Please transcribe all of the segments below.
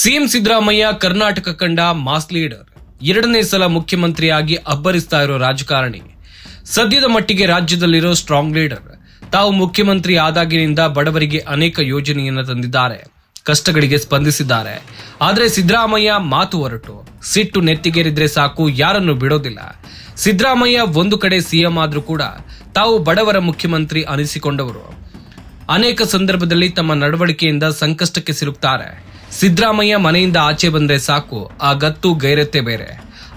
CM Siddaramaiah Karnataka ಕಂಡ mass leader. ಎರಡನೇ ಸಲ ಮುಖ್ಯಮಂತ್ರಿಯಾಗಿ ಅಬ್ಬರಿಸ್ತಾ ಇರೋ ರಾಜಕಾರಣಿ. ಸದ್ಯದ ಮಟ್ಟಿಗೆ ರಾಜ್ಯದಲ್ಲಿರೋ ಸ್ಟ್ರಾಂಗ್ ಲೀಡರ್. ತಾವು ಮುಖ್ಯಮಂತ್ರಿ ಆದಾಗಿನಿಂದ ಬಡವರಿಗೆ ಅನೇಕ ಯೋಜನೆಯನ್ನು ತಂದಿದ್ದಾರೆ. ಕಷ್ಟಗಳಿಗೆ ಸ್ಪಂದಿಸಿದ್ದಾರೆ. ಆದರೆ ಸಿದ್ದರಾಮಯ್ಯ ಮಾತು ಹೊರಟು. ಸಿಟ್ಟು ನೆತ್ತಿಗೇರಿದ್ರೆ ಸಾಕು, ಯಾರನ್ನು ಬಿಡೋದಿಲ್ಲ. ಸಿದ್ದರಾಮಯ್ಯ ಒಂದು ಕಡೆ ಸಿಎಂ ಆದರೂ ಕೂಡ ತಾವು ಬಡವರ ಮುಖ್ಯಮಂತ್ರಿ ಅನಿಸಿಕೊಂಡವರು. ಅನೇಕ ಸಂದರ್ಭದಲ್ಲಿ ತಮ್ಮ ನಡವಳಿಕೆಯಿಂದ ಸಂಕಷ್ಟಕ್ಕೆ ಸಿಲುಕ್ತಾರೆ. ಸಿದ್ದರಾಮಯ್ಯ ಮನೆಯಿಂದ ಆಚೆ ಬಂದ್ರೆ ಸಾಕು, ಆ ಗತ್ತು ಗೈರತೆ ಬೇರೆ.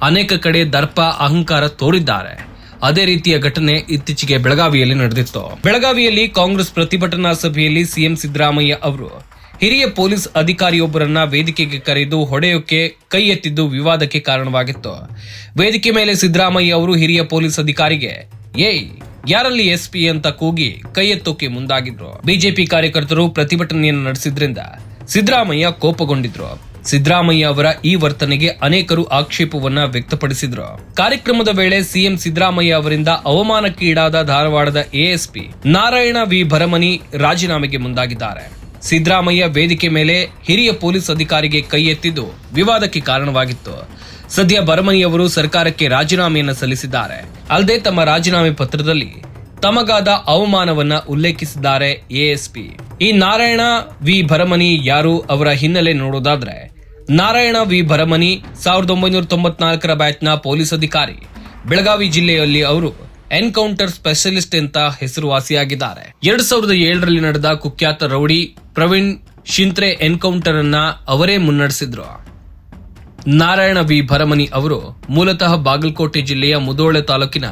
ಅನೇಕ ಕಡೆ ದರ್ಪ, ಅಹಂಕಾರ ತೋರಿದ್ದಾರೆ. ಅದೇ ರೀತಿಯ ಘಟನೆ ಇತ್ತೀಚೆಗೆ ಬೆಳಗಾವಿಯಲ್ಲಿ ನಡೆದಿತ್ತು. ಬೆಳಗಾವಿಯಲ್ಲಿ ಕಾಂಗ್ರೆಸ್ ಪ್ರತಿಭಟನಾ ಸಭೆಯಲ್ಲಿ ಸಿಎಂ ಸಿದ್ದರಾಮಯ್ಯ ಅವರು, ಹಿರಿಯ ಪೊಲೀಸ್ ಅಧಿಕಾರಿಯೊಬ್ಬರನ್ನ ವೇದಿಕೆಗೆ ಕರೆದು ಹೊಡೆಯೋಕೆ ಕೈ ಎತ್ತಿದ್ದು ವಿವಾದಕ್ಕೆ ಕಾರಣವಾಗಿತ್ತು. ವೇದಿಕೆ ಮೇಲೆ ಸಿದ್ದರಾಮಯ್ಯ ಅವರು ಹಿರಿಯ ಪೊಲೀಸ್ ಅಧಿಕಾರಿಗೆ, ಏಯ್, ಯಾರಲ್ಲಿ ಎಸ್ಪಿ ಅಂತ ಕೂಗಿ ಕೈ ಎತ್ತೋಕೆ ಮುಂದಾಗಿದ್ರು? ಬಿಜೆಪಿ ಕಾರ್ಯಕರ್ತರು ಪ್ರತಿಭಟನೆಯನ್ನು ನಡೆಸಿದ್ರಿಂದ ಸಿದ್ದರಾಮಯ್ಯ ಕೋಪಗೊಂಡಿದ್ರು. ಸಿದ್ದರಾಮಯ್ಯ ಅವರ ಈ ವರ್ತನೆಗೆ ಅನೇಕರು ಆಕ್ಷೇಪವನ್ನ ವ್ಯಕ್ತಪಡಿಸಿದ್ರು. ಕಾರ್ಯಕ್ರಮದ ವೇಳೆ ಸಿಎಂ ಸಿದ್ದರಾಮಯ್ಯ ಅವರಿಂದ ಅವಮಾನಕ್ಕೀಡಾದ ಧಾರವಾಡದ ಎಎಸ್ಪಿ ನಾರಾಯಣ ವಿ ಭರಮನಿ ರಾಜೀನಾಮೆಗೆ ಮುಂದಾಗಿದ್ದಾರೆ. ಸಿದ್ದರಾಮಯ್ಯ ವೇದಿಕೆ ಮೇಲೆ ಹಿರಿಯ ಪೊಲೀಸ್ ಅಧಿಕಾರಿಗೆ ಕೈ ಎತ್ತಿದ್ದು ವಿವಾದಕ್ಕೆ ಕಾರಣವಾಗಿತ್ತು. ಸದ್ಯ ಭರಮನಿಯವರು ಸರ್ಕಾರಕ್ಕೆ ರಾಜೀನಾಮೆಯನ್ನು ಸಲ್ಲಿಸಿದ್ದಾರೆ. ಅಲ್ಲದೆ ತಮ್ಮ ರಾಜೀನಾಮೆ ಪತ್ರದಲ್ಲಿ ತಮಗಾದ ಅವಮಾನವನ್ನ ಉಲ್ಲೇಖಿಸಿದ್ದಾರೆ ಎಎಸ್ಪಿ. ಈ ನಾರಾಯಣ ವಿ ಭರಮನಿ ಯಾರು ಅವರ ಹಿನ್ನೆಲೆ ನೋಡೋದಾದ್ರೆ, ನಾರಾಯಣ ವಿ ಭರಮನಿ ಸಾವಿರದ ಒಂಬೈನೂರ ತೊಂಬತ್ನಾಲ್ಕರ ಬ್ಯಾಚ್ನ ಪೊಲೀಸ್ ಅಧಿಕಾರಿ. ಬೆಳಗಾವಿ ಜಿಲ್ಲೆಯಲ್ಲಿ ಅವರು ಎನ್ಕೌಂಟರ್ ಸ್ಪೆಷಲಿಸ್ಟ್ ಅಂತ ಹೆಸರುವಾಸಿಯಾಗಿದ್ದಾರೆ. ಎರಡ್ ಸಾವಿರದ ಏಳರಲ್ಲಿ ನಡೆದ ಕುಖ್ಯಾತ ರೌಡಿ ಪ್ರವೀಣ್ ಶಿಂತ್ರೆ ಎನ್ಕೌಂಟರ್ ಅನ್ನ ಅವರೇ ಮುನ್ನಡೆಸಿದ್ರು. ನಾರಾಯಣ ವಿ. ಭರಮನಿ ಅವರು ಮೂಲತಃ ಬಾಗಲಕೋಟೆ ಜಿಲ್ಲೆಯ ಮುದೋಳೆ ತಾಲೂಕಿನ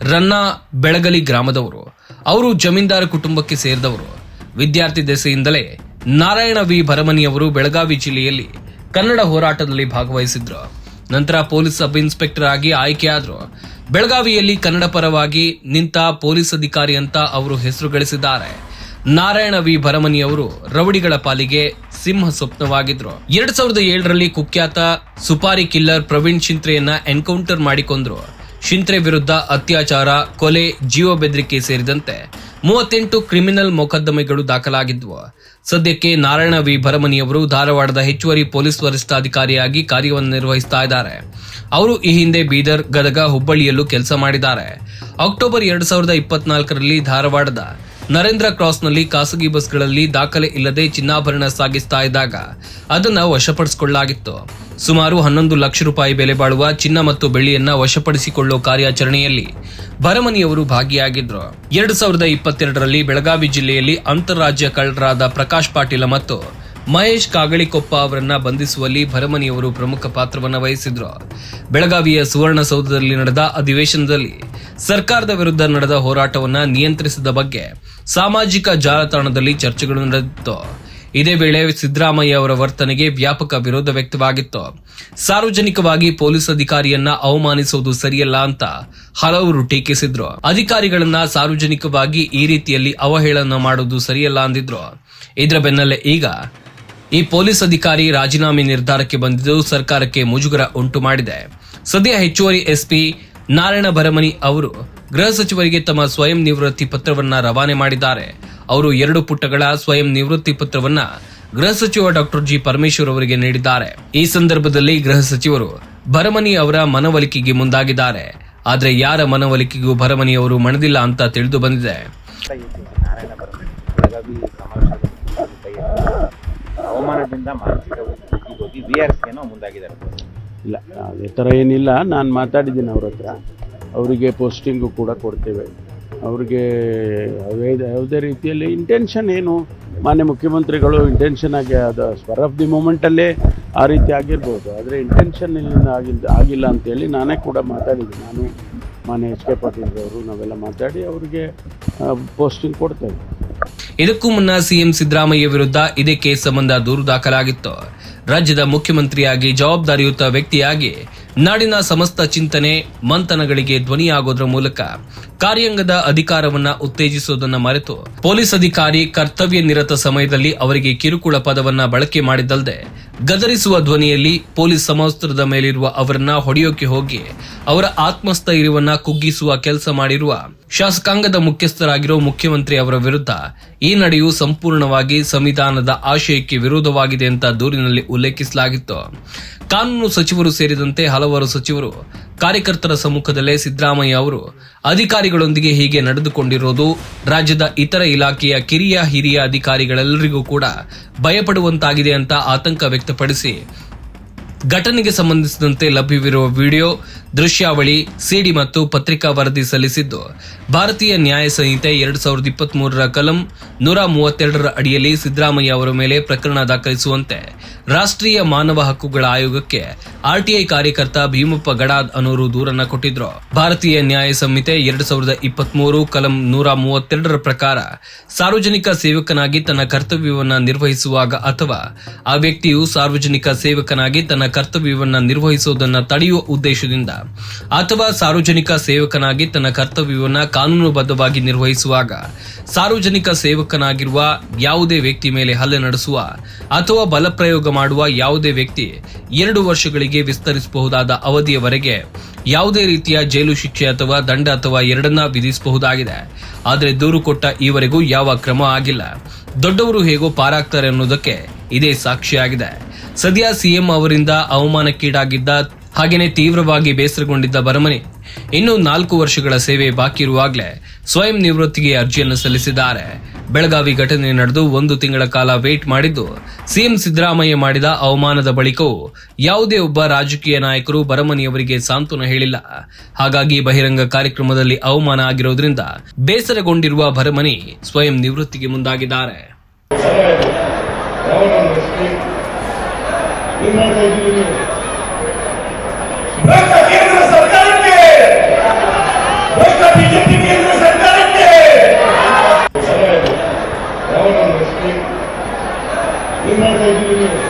ರನ್ನ ಬೆಳಗಲಿ ಗ್ರಾಮದವರು. ಅವರು ಜಮೀನ್ದಾರ ಕುಟುಂಬಕ್ಕೆ ಸೇರಿದವರು. ವಿದ್ಯಾರ್ಥಿ ದೆಸೆಯಿಂದಲೇ ನಾರಾಯಣ ವಿ. ಭರಮನಿ ಅವರು ಬೆಳಗಾವಿ ಜಿಲ್ಲೆಯಲ್ಲಿ ಕನ್ನಡ ಹೋರಾಟದಲ್ಲಿ ಭಾಗವಹಿಸಿದ್ರು. ನಂತರ ಪೊಲೀಸ್ ಸಬ್ ಇನ್ಸ್ಪೆಕ್ಟರ್ ಆಗಿ ಆಯ್ಕೆಯಾದ್ರು. ಬೆಳಗಾವಿಯಲ್ಲಿ ಕನ್ನಡ ಪರವಾಗಿ ನಿಂತ ಪೊಲೀಸ್ ಅಧಿಕಾರಿ ಅಂತ ಅವರು ಹೆಸರು ಗಳಿಸಿದ್ದಾರೆ ನಾರಾಯಣ ವಿ. ಭರಮನಿ ಅವರು ರೌಡಿಗಳ ಪಾಲಿಗೆ ಸಿಂಹ ಸ್ವಪ್ನವಾಗಿದ್ರು. ಎರಡ್ ಸಾವಿರದ ಏಳರಲ್ಲಿ ಕುಖ್ಯಾತ ಸುಪಾರಿ ಕಿಲ್ಲರ್ ಪ್ರವೀಣ್ ಶಿಂತ್ರೆಯನ್ನ ಎನ್ಕೌಂಟರ್ ಮಾಡಿಕೊಂಡ್ರು ಶಿಂತ್ರೆ ವಿರುದ್ಧ ಅತ್ಯಾಚಾರ, ಕೊಲೆ, ಜೀವ ಬೆದರಿಕೆ ಸೇರಿದಂತೆ ಮೂವತ್ತೆಂಟು ಕ್ರಿಮಿನಲ್ ಮೊಕದ್ದಮೆಗಳು ದಾಖಲಾಗಿದ್ವು. ಸದ್ಯಕ್ಕೆ ನಾರಾಯಣ ವಿ. ಭರಮನಿಯವರು ಧಾರವಾಡದ ಹೆಚ್ಚುವರಿ ಪೊಲೀಸ್ ವರಿಷ್ಠಾಧಿಕಾರಿಯಾಗಿ ಕಾರ್ಯವನ್ನು ನಿರ್ವಹಿಸ್ತಾ ಇದ್ದಾರೆ. ಅವರು ಈ ಹಿಂದೆ ಬೀದರ್, ಗದಗ, ಹುಬ್ಬಳ್ಳಿಯಲ್ಲೂ ಕೆಲಸ ಮಾಡಿದ್ದಾರೆ. ಅಕ್ಟೋಬರ್ ಎರಡ್ ಸಾವಿರದ ಇಪ್ಪತ್ನಾಲ್ಕರಲ್ಲಿ ಧಾರವಾಡದ ನರೇಂದ್ರ ಕ್ರಾಸ್ನಲ್ಲಿ ಖಾಸಗಿ ಬಸ್ಗಳಲ್ಲಿ ದಾಖಲೆ ಇಲ್ಲದೆ ಚಿನ್ನಾಭರಣ ಸಾಗಿಸ್ತಾ ಇದ್ದಾಗ ಅದನ್ನ ವಶಪಡಿಸಿಕೊಳ್ಳಲಾಗಿತ್ತು. ಸುಮಾರು ಹನ್ನೊಂದು ಲಕ್ಷ ರೂಪಾಯಿ ಬೆಲೆ ಬಾಳುವ ಚಿನ್ನ ಮತ್ತು ಬೆಳ್ಳಿಯನ್ನ ವಶಪಡಿಸಿಕೊಳ್ಳುವ ಕಾರ್ಯಾಚರಣೆಯಲ್ಲಿ ಭರಮನಿಯವರು ಭಾಗಿಯಾಗಿದ್ದರು ಎರಡು ಸಾವಿರದ ಇಪ್ಪತ್ತೆರಡರಲ್ಲಿ ಬೆಳಗಾವಿ ಜಿಲ್ಲೆಯಲ್ಲಿ ಅಂತಾರಾಜ್ಯ ಕಳ್ಳರಾದ ಪ್ರಕಾಶ್ ಪಾಟೀಲ ಮತ್ತು ಮಹೇಶ್ ಕಾಗಳಿಕೊಪ್ಪ ಅವರನ್ನ ಬಂಧಿಸುವಲ್ಲಿ ಭರಮನಿಯವರು ಪ್ರಮುಖ ಪಾತ್ರವನ್ನ ವಹಿಸಿದ್ರು. ಬೆಳಗಾವಿಯ ಸುವರ್ಣಸೌಧದಲ್ಲಿ ನಡೆದ ಅಧಿವೇಶನದಲ್ಲಿ ಸರ್ಕಾರದ ವಿರುದ್ಧ ನಡೆದ ಹೋರಾಟವನ್ನ ನಿಯಂತ್ರಿಸಿದ ಬಗ್ಗೆ ಸಾಮಾಜಿಕ ಜಾಲತಾಣದಲ್ಲಿ ಚರ್ಚೆಗಳು ನಡೆದಿತ್ತು. ಇದೇ ವೇಳೆ ಸಿದ್ದರಾಮಯ್ಯ ಅವರ ವರ್ತನೆಗೆ ವ್ಯಾಪಕ ವಿರೋಧ ವ್ಯಕ್ತವಾಗಿತ್ತು. ಸಾರ್ವಜನಿಕವಾಗಿ ಪೊಲೀಸ್ ಅಧಿಕಾರಿಯನ್ನ ಅವಮಾನಿಸುವುದು ಸರಿಯಲ್ಲ ಅಂತ ಹಲವರು ಟೀಕಿಸಿದ್ರು. ಅಧಿಕಾರಿಗಳನ್ನ ಸಾರ್ವಜನಿಕವಾಗಿ ಈ ರೀತಿಯಲ್ಲಿ ಅವಹೇಳನ ಮಾಡುವುದು ಸರಿಯಲ್ಲ ಅಂದಿದ್ರು. ಇದರ ಬೆನ್ನಲ್ಲೇ ಈಗ ಈ ಪೊಲೀಸ್ ಅಧಿಕಾರಿ ರಾಜೀನಾಮೆ ನಿರ್ಧಾರಕ್ಕೆ ಬಂದಿದ್ದು ಸರ್ಕಾರಕ್ಕೆ ಮುಜುಗರ ಉಂಟು ಮಾಡಿದೆ. ಸದ್ಯ ಹೆಚ್ಚುವರಿ ಎಸ್ಪಿ ನಾರಾಯಣ ಭರಮನಿ ಅವರು ಗೃಹ ಸಚಿವರಿಗೆ ತಮ್ಮ ಸ್ವಯಂ ನಿವೃತ್ತಿ ಪತ್ರವನ್ನ ರವಾನೆ ಮಾಡಿದ್ದಾರೆ. ಅವರು ಎರಡು ಪುಟಗಳ ಸ್ವಯಂ ನಿವೃತ್ತಿ ಪತ್ರವನ್ನ ಗೃಹ ಸಚಿವ ಡಾಕ್ಟರ್ ಜಿ ಪರಮೇಶ್ವರ್ ಅವರಿಗೆ ನೀಡಿದ್ದಾರೆ. ಈ ಸಂದರ್ಭದಲ್ಲಿ ಗೃಹ ಸಚಿವರು ಭರಮನಿ ಅವರ ಮನವೊಲಿಕೆಗೆ ಮುಂದಾಗಿದ್ದಾರೆ. ಆದ್ರೆ ಯಾರ ಮನವೊಲಿಕೆಗೂ ಭರಮನಿ ಅವರು ಮಣದಿಲ್ಲ ಅಂತ ತಿಳಿದು ಬಂದಿದೆ. ಅವಮಾನದಿಂದ ಮಾನಸಿಕ ಹೋಗಿ ಮುಂದಾಗಿದ್ದಾರೆ. ಇಲ್ಲ, ಅದೇ ಥರ ಏನಿಲ್ಲ. ನಾನು ಮಾತಾಡಿದ್ದೀನಿ ಅವ್ರ ಹತ್ರ. ಅವರಿಗೆ ಪೋಸ್ಟಿಂಗು ಕೂಡ ಕೊಡ್ತೇವೆ. ಅವ್ರಿಗೆ ಅವೇ ಯಾವುದೇ ರೀತಿಯಲ್ಲಿ ಇಂಟೆನ್ಷನ್ ಏನು? ಮಾನ್ಯ ಮುಖ್ಯಮಂತ್ರಿಗಳು ಇಂಟೆನ್ಷನ್ ಆಗಿ ಅದು ಸ್ವರ್ ಆಫ್ ದಿ ಮೂಮೆಂಟಲ್ಲೇ ಆ ರೀತಿ ಆಗಿರ್ಬೋದು. ಆದರೆ ಇಂಟೆನ್ಷನ್ ಇಲ್ಲಿಂದ ಆಗಿಲ್ಲ ಆಗಿಲ್ಲ ಅಂತೇಳಿ ನಾನೇ ಕೂಡ ಮಾತಾಡಿದ್ದೀನಿ. ನಾನು ಮಾನ್ಯ ಎಚ್ ಕೆ ಪಾಟೀಲ್ ಅವರು ನಾವೆಲ್ಲ ಮಾತಾಡಿ ಅವರಿಗೆ ಪೋಸ್ಟಿಂಗ್ ಕೊಡ್ತೇವೆ. ಇದಕ್ಕೂ ಮುನ್ನ ಸಿಎಂ ಸಿದ್ದರಾಮಯ್ಯ ವಿರುದ್ಧ ಇದೇ ಕೇಸ್ ಸಂಬಂಧ ದೂರು ದಾಖಲಾಗಿತ್ತು. ರಾಜ್ಯದ ಮುಖ್ಯಮಂತ್ರಿಯಾಗಿ ಜವಾಬ್ದಾರಿಯುತ ವ್ಯಕ್ತಿಯಾಗಿ ನಾಡಿನ ಸಮಸ್ತ ಚಿಂತನೆ ಮಂಥನಗಳಿಗೆ ಧ್ವನಿಯಾಗೋದ್ರ ಮೂಲಕ ಕಾರ್ಯಾಂಗದ ಅಧಿಕಾರವನ್ನ ಉತ್ತೇಜಿಸುವುದನ್ನ ಮರೆತು ಪೊಲೀಸ್ ಅಧಿಕಾರಿ ಕರ್ತವ್ಯ ನಿರತ ಸಮಯದಲ್ಲಿ ಅವರಿಗೆ ಕಿರುಕುಳ ಪದವನ್ನ ಬಳಕೆ ಮಾಡಿದ್ದಲ್ಲದೆ ಗದರಿಸುವ ಧ್ವನಿಯಲ್ಲಿ ಪೊಲೀಸ್ ಸಮವಸ್ತ್ರದ ಮೇಲಿರುವ ಅವರನ್ನ ಹೊಡೆಯೋಕೆ ಹೋಗಿ ಅವರ ಆತ್ಮಸ್ಥೈರ್ಯವನ್ನ ಕುಗ್ಗಿಸುವ ಕೆಲಸ ಮಾಡಿರುವ ಶಾಸಕಾಂಗದ ಮುಖ್ಯಸ್ಥರಾಗಿರೋ ಮುಖ್ಯಮಂತ್ರಿ ಅವರ ವಿರುದ್ಧ ಈ ನಡೆಯು ಸಂಪೂರ್ಣವಾಗಿ ಸಂವಿಧಾನದ ಆಶಯಕ್ಕೆ ವಿರೋಧವಾಗಿದೆ ಅಂತ ದೂರಿನಲ್ಲಿ ಉಲ್ಲೇಖಿಸಲಾಗಿತ್ತು. ಕಾನೂನು ಸಚಿವರು ಸೇರಿದಂತೆ ಹಲವಾರು ಸಚಿವರು ಕಾರ್ಯಕರ್ತರ ಸಮ್ಮುಖದಲ್ಲೇ ಸಿದ್ದರಾಮಯ್ಯ ಅವರು ಅಧಿಕಾರಿಗಳೊಂದಿಗೆ ಹೀಗೆ ನಡೆದುಕೊಂಡಿರೋದು ರಾಜ್ಯದ ಇತರ ಇಲಾಖೆಯ ಕಿರಿಯ ಹಿರಿಯ ಅಧಿಕಾರಿಗಳೆಲ್ಲರಿಗೂ ಕೂಡ ಭಯಪಡುವಂತಾಗಿದೆ ಅಂತ ಆತಂಕ ವ್ಯಕ್ತಪಡಿಸಿ ಘಟನೆಗೆ ಸಂಬಂಧಿಸಿದಂತೆ ಲಭ್ಯವಿರುವ ವಿಡಿಯೋ, ದೃಶ್ಯಾವಳಿ, ಸಿಡಿ ಮತ್ತು ಪತ್ರಿಕಾ ವರದಿ ಸಲ್ಲಿಸಿದ್ದು. ಭಾರತೀಯ ನ್ಯಾಯ ಸಂಹಿತೆ ಎರಡು ಸಾವಿರದ ಇಪ್ಪತ್ತ್ ಮೂರರ ಕಲಂ ನೂರ ಮೂವತ್ತೆರಡರ ಅಡಿಯಲ್ಲಿ ಸಿದ್ದರಾಮಯ್ಯ ಅವರ ಮೇಲೆ ಪ್ರಕರಣ ದಾಖಲಿಸುವಂತೆ ರಾಷ್ಟ್ರೀಯ ಮಾನವ ಹಕ್ಕುಗಳ ಆಯೋಗಕ್ಕೆ ಆರ್ಟಿಐ ಕಾರ್ಯಕರ್ತ ಭೀಮಪ್ಪ ಗಡಾದ್ ಅನೂರು ದೂರನ್ನ ಕೊಟ್ಟಿದ್ರು. ಭಾರತೀಯ ನ್ಯಾಯ ಸಂಹಿತೆ ಎರಡು ಸಾವಿರದ ಇಪ್ಪತ್ತ್ ಮೂರು ಕಲಂ ನೂರ ಮೂವತ್ತೆರಡರ ಪ್ರಕಾರ ಸಾರ್ವಜನಿಕ ಸೇವಕನಾಗಿ ತನ್ನ ಕರ್ತವ್ಯವನ್ನ ನಿರ್ವಹಿಸುವಾಗ ಅಥವಾ ಆ ವ್ಯಕ್ತಿಯು ಸಾರ್ವಜನಿಕ ಸೇವಕನಾಗಿ ತನ್ನ ಕರ್ತವ್ಯವನ್ನ ನಿರ್ವಹಿಸುವುದನ್ನ ತಡೆಯುವ ಉದ್ದೇಶದಿಂದ. ಅಥವಾ ಸಾರ್ವಜನಿಕ ಸೇವಕನಾಗಿ ತನ್ನ ಕರ್ತವ್ಯವನ್ನ ಕಾನೂನುಬದ್ಧವಾಗಿ ನಿರ್ವಹಿಸುವಾಗ, ಸಾರ್ವಜನಿಕ ಸೇವಕನಾಗಿರುವ ಯಾವುದೇ ವ್ಯಕ್ತಿ ಮೇಲೆ ಹಲ್ಲೆ ನಡೆಸುವ ಅಥವಾ ಬಲಪ್ರಯೋಗ ಮಾಡುವ ಯಾವುದೇ ವ್ಯಕ್ತಿ ಎರಡು ವರ್ಷಗಳಿಗೆ ವಿಸ್ತರಿಸಬಹುದಾದ ಅವಧಿಯವರೆಗೆ ಯಾವುದೇ ರೀತಿಯ ಜೈಲು ಶಿಕ್ಷೆ ಅಥವಾ ದಂಡ ಅಥವಾ ಎರಡನ್ನ ವಿಧಿಸಬಹುದಾಗಿದೆ. ಆದರೆ ದೂರು ಕೊಟ್ಟ ಈವರೆಗೂ ಯಾವ ಕ್ರಮ ಆಗಿಲ್ಲ. ದೊಡ್ಡವರು ಹೇಗೋ ಪಾರಾಗ್ತಾರೆ ಅನ್ನೋದಕ್ಕೆ ಇದೇ ಸಾಕ್ಷಿಯಾಗಿದೆ. ಸದ್ಯ ಸಿಎಂ ಅವರಿಂದ ಅವಮಾನಕ್ಕೀಡಾಗಿದ್ದ ಹಾಗೆಯೇ ತೀವ್ರವಾಗಿ ಬೇಸರಗೊಂಡಿದ್ದ ಬರಮನಿ ಇನ್ನು ನಾಲ್ಕು ವರ್ಷಗಳ ಸೇವೆ ಬಾಕಿ ಇರುವಾಗಲೇ ಸ್ವಯಂ ನಿವೃತ್ತಿಗೆ ಅರ್ಜಿಯನ್ನು ಸಲ್ಲಿಸಿದ್ದಾರೆ. ಬೆಳಗಾವಿ ಘಟನೆ ನಡೆದು ಒಂದು ತಿಂಗಳ ಕಾಲ ವೇಟ್ ಮಾಡಿದ್ದು ಸಿಎಂ ಸಿದ್ದರಾಮಯ್ಯ ಮಾಡಿದ ಅವಮಾನದ ಬಳಿಕವೂ ಯಾವುದೇ ಒಬ್ಬ ರಾಜಕೀಯ ನಾಯಕರು ಬರಮನಿಯವರಿಗೆ ಸಾಂತ್ವನ ಹೇಳಿಲ್ಲ. ಹಾಗಾಗಿ ಬಹಿರಂಗ ಕಾರ್ಯಕ್ರಮದಲ್ಲಿ ಅವಮಾನ ಆಗಿರೋದ್ರಿಂದ ಬೇಸರಗೊಂಡಿರುವ ಬರಮನಿ ಸ್ವಯಂ ನಿವೃತ್ತಿಗೆ ಮುಂದಾಗಿದ್ದಾರೆ. ಭ್ರಷ್ಟ ಕೇಂದ್ರ ಸರ್ಕಾರಕ್ಕೆ ಭ್ರಷ್ಟ ಬಿಜೆಪಿ ಕೇಂದ್ರ ಸರ್ಕಾರಕ್ಕೆ ಏನ್ ಮಾಡ್ತಾ ಇದ್ದೀರಿ ನೀವು ಭ್ರಷ್ಟ